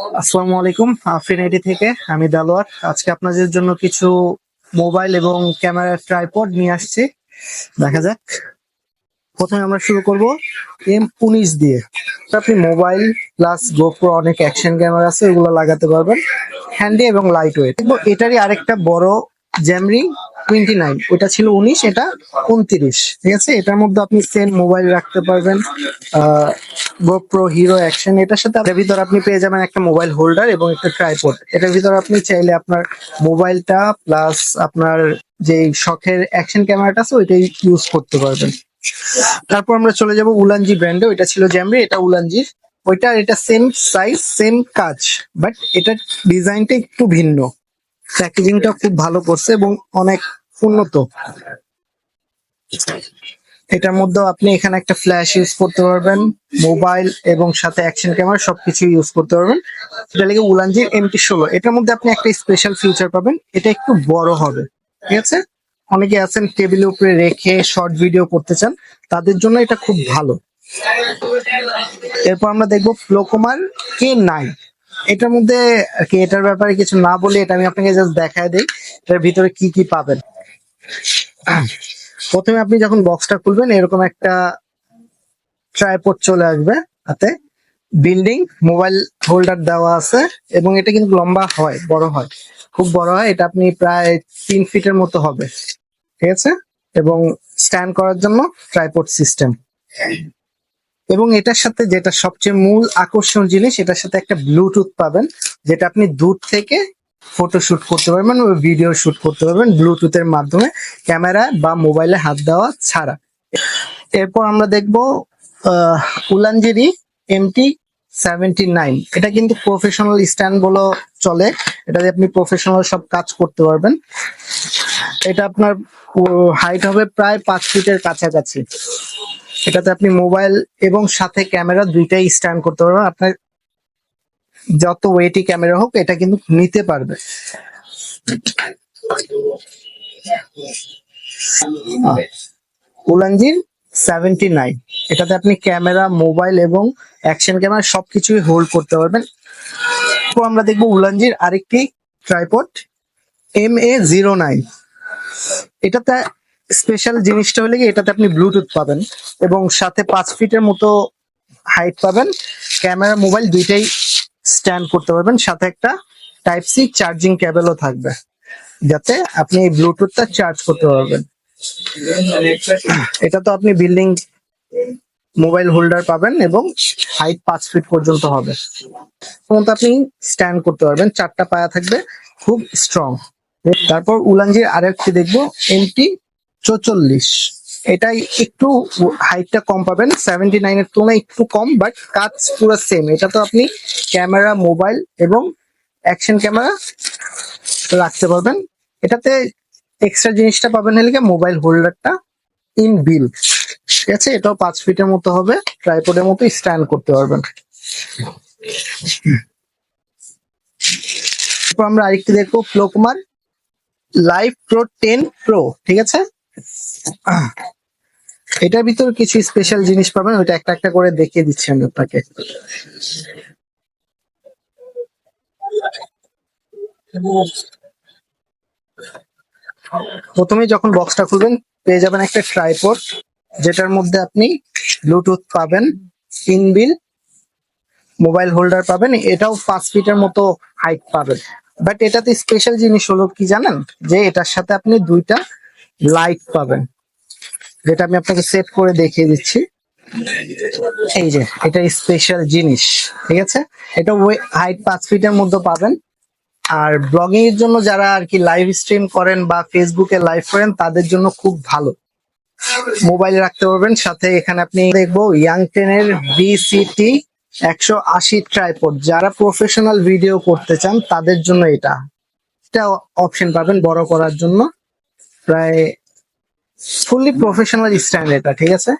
আসসালামু আলাইকুম আফিন থেকে, আমি দালোয়ার। আজকে আপনাদের জন্য কিছু মোবাইল এবং ক্যামেরা ট্রাইপড নিয়ে আসছি। দেখা যাক। প্রথমে আমরা শুরু করব এম উনিশ দিয়ে। আপনি মোবাইল প্লাস গোপ্রো, অনেক অ্যাকশন ক্যামেরা আছে, এগুলো লাগাতে পারবেন। হ্যান্ডি এবং লাইট ওয়েট এটারই আরেকটা বড় জ্যামরি টোয়েন্টি নাইন ওটা ছিল উনিশ, এটা উনত্রিশ, ঠিক আছে? এটার মধ্যে আপনি সেম মোবাইল রাখতে পারবেন গোপ্রো হিরো অ্যাকশন এটার সাথে এটার ভিতর আপনি পেয়ে যাবেন একটা মোবাইল হোল্ডার এবং একটা ট্রাইপড এটার ভিতর আপনি চাইলে আপনার মোবাইলটা প্লাস আপনার যে শখের অ্যাকশন ক্যামেরাটা আছে, ওইটাই ইউজ করতে পারবেন। তারপর আমরা চলে যাব উলানজি ব্র্যান্ডে ওইটা ছিল জ্যামরি এটা উলানজির ওইটা, এটা সেম সাইজ সেম কাজ বাট এটার ডিজাইনটা একটু ভিন্ন। প্যাকেজিংটা খুব ভালো করছে এবং অনেক উন্নত। এটার মধ্যেও আপনি এখানে একটা ফ্ল্যাশ ইউজ করতে পারবেন মোবাইল এবং সাথে অ্যাকশন ক্যামেরা সবকিছু ইউজ করতে পারবেন। এটা লেগে উলানজির এমটি ষোলো। এটার মধ্যে আপনি একটা স্পেশাল ফিউচার পাবেন, এটা একটু বড় হবে, ঠিক আছে? অনেকে আছেন টেবিলের উপরে রেখে শর্ট ভিডিও করতে চান, তাদের জন্য এটা খুব ভালো। এরপর আমরা দেখব ফ্লোকোমার কে নাইন এটার মধ্যে, কি এটার ব্যাপারে কিছু না বলে এটা আমি আপনাকে জাস্ট দেখায় দিই, এটার ভিতরে কি কি পাবেন। প্রথমে আপনি যখন বক্সটা খুলবেন, এরকম একটা ট্রাইপড চলে আসবে হাতে। বিল্ডিং মোবাইল হোল্ডার দেওয়া আছে, এবং এটা কিন্তু লম্বা হয়, বড় হয়। খুব বড় হয়, এটা আপনি প্রায় তিন ফিটের মতো হবে। ঠিক আছে? এবং স্ট্যান্ড করার জন্য ট্রাইপড সিস্টেম এবং এটার সাথে যেটা সবচেয়ে মূল আকর্ষণ জিনিস, এটার সাথে একটা ব্লুটুথ পাবেন, যেটা আপনি দূর থেকে ফটো শুট করতে পারবেন ভিডিও শুট করতে পারবেন ব্লুটুথের মাধ্যমে, ক্যামেরা বা মোবাইলে হাত দেওয়া ছাড়া। এরপর আমরা দেখব উলানজেরি এমটি সেভেন্টি নাইন এটা কিন্তু প্রফেশনাল স্ট্যান্ড বলে চলে এটা আপনি প্রফেশনাল সব কাজ করতে পারবেন। এটা আপনার হাইট হবে প্রায় পাঁচ ফিটের কাছাকাছি। এটাতে আপনি মোবাইল এবং সাথে ক্যামেরা দুইটাই স্ট্যান্ড করতে পারবেন। আপনার যত ওয়েটি ক্যামেরা হোক, এটা কিন্তু নিতে পারবে। উলানজির সেভেন্টি নাইন এটাতে আপনি ক্যামেরা, মোবাইল এবং অ্যাকশন ক্যামেরা সবকিছুই হোল্ড করতে পারবেন। তো আমরা দেখব উলানজির আরেকটি tripod M A zero nine এটাতে স্পেশাল জিনিসটা হলে কি এটাতে আপনি ব্লুটুথ পাবেন এবং সাথে পাঁচ ফিটের মতো হাইট পাবেন। ক্যামেরা মোবাইল দুইটাই স্ট্যান্ড করতে পারবেন। সাথে একটা টাইপ সি চার্জিং কেবলও থাকবে, যাতে আপনি এই ব্লুটুথটা চার্জ করতে পারবেন। এটা তো আপনি বিল্ডিং মোবাইল হোল্ডার পাবেন এবং হাইট পাঁচ ফিট পর্যন্ত হবে। এবং আপনি স্ট্যান্ড করতে পারবেন। চারটা পায়া থাকবে, খুব স্ট্রং তারপর উলানজির আরেকটি দেখব এমটি চৌচল্লিশ। এটাই একটু হাইটটা কম পাবেন সেভেন্টি নাইনের তুলনায় একটু কম বাট কাজ পুরো সেম এটা তো আপনি ক্যামেরা মোবাইল এবং অ্যাকশন ক্যামেরা রাখতে পারবেন। এটাতে এক্সট্রা জিনিসটা পাবেন হলে মোবাইল হোল্ডারটা ইন বিল ঠিক আছে? এটাও পাঁচ ফিটের মতো হবে ট্রাইপোডের মতো স্ট্যান্ড করতে পারবেন। এরপর আমরা আরেকটি দেখব ফ্লোকুমার লাইভ প্রো টেন প্রো ঠিক আছে? এটার ভিতর কিছু স্পেশাল জিনিস পাবেন, ওইটা একটা একটা করে দেখিয়ে দিচ্ছি আমি আপনাকে। প্রথমে যখন বক্সটা খুলবেন, পেয়ে যাবেন একটা ট্রাইপড যেটার মধ্যে আপনি ব্লুটুথ পাবেন ইনবিল মোবাইল হোল্ডার পাবেন, এটাও পাঁচ ফিটের মতো হাইট পাবেন। বাট এটাতে স্পেশাল জিনিস হলো কি জানেন? যে এটার সাথে আপনি দুইটা লাইট পাবেন। যেটা আমি আপনাকে সেট করে দেখিয়ে দিচ্ছি। এই যে, এটা স্পেশাল জিনিস, ঠিক আছে? এটা হাইট পাঁচ ফিটের মধ্যে পাবেন। আর ব্লগিং এর জন্য যারা আর কি লাইভ স্ট্রিম করেন বা ফেসবুকে লাইভ করেন, তাদের জন্য খুব ভালো। মোবাইল রাখতে পারবেন। সাথে এখানে আপনি দেখব ইয়াং টেনের বিসিটি একশো আশি ট্রাইপড যারা প্রফেশনাল ভিডিও করতে চান, তাদের জন্য এটা। এটা অপশন পাবেন বড় করার জন্য। প্রায় ফুললি প্রফেশনাল স্ট্যান্ড এটা, ঠিক আছে?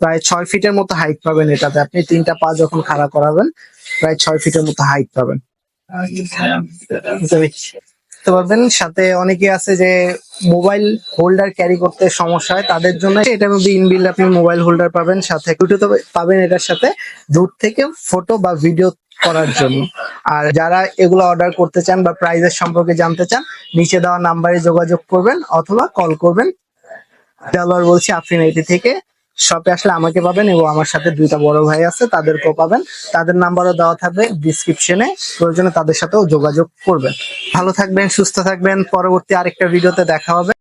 প্রায় ছয় ফিটের মতো হাইট পাবেন এটাতে। আপনি তিনটা পা যখন খাড়া করাবেন, প্রায় ছয় ফিটের মতো হাইট পাবেন। বুঝতে পারবেন? সাথে অনেকে আছে যে মোবাইল হোল্ডার ক্যারি করতে সমস্যা হয়, তাদের জন্য এটার মধ্যে ইনবিল্ড আপনি মোবাইল হোল্ডার পাবেন, সাথে ব্লুটুথ পাবেন এটার সাথে। দূর থেকে ফটো বা ভিডিও করার জন্য। আর যারা এগুলো অর্ডার করতে চান বা প্রাইজের সম্পর্কে জানতে চান, নিচে দেওয়া নাম্বারে যোগাযোগ করবেন অথবা কল করবেন। দেলোয়ার বলছি আফরিন আইটি থেকে শপে আসলে আমাকে পাবেন এবং আমার সাথে দুইটা বড় ভাই আছে, তাদেরকেও পাবেন। তাদের নাম্বারও দেওয়া থাকবে ডিসক্রিপশনে প্রয়োজনে তাদের সাথেও যোগাযোগ করবেন। ভালো থাকবেন, সুস্থ থাকবেন। পরবর্তী আরেকটা ভিডিওতে দেখা হবে।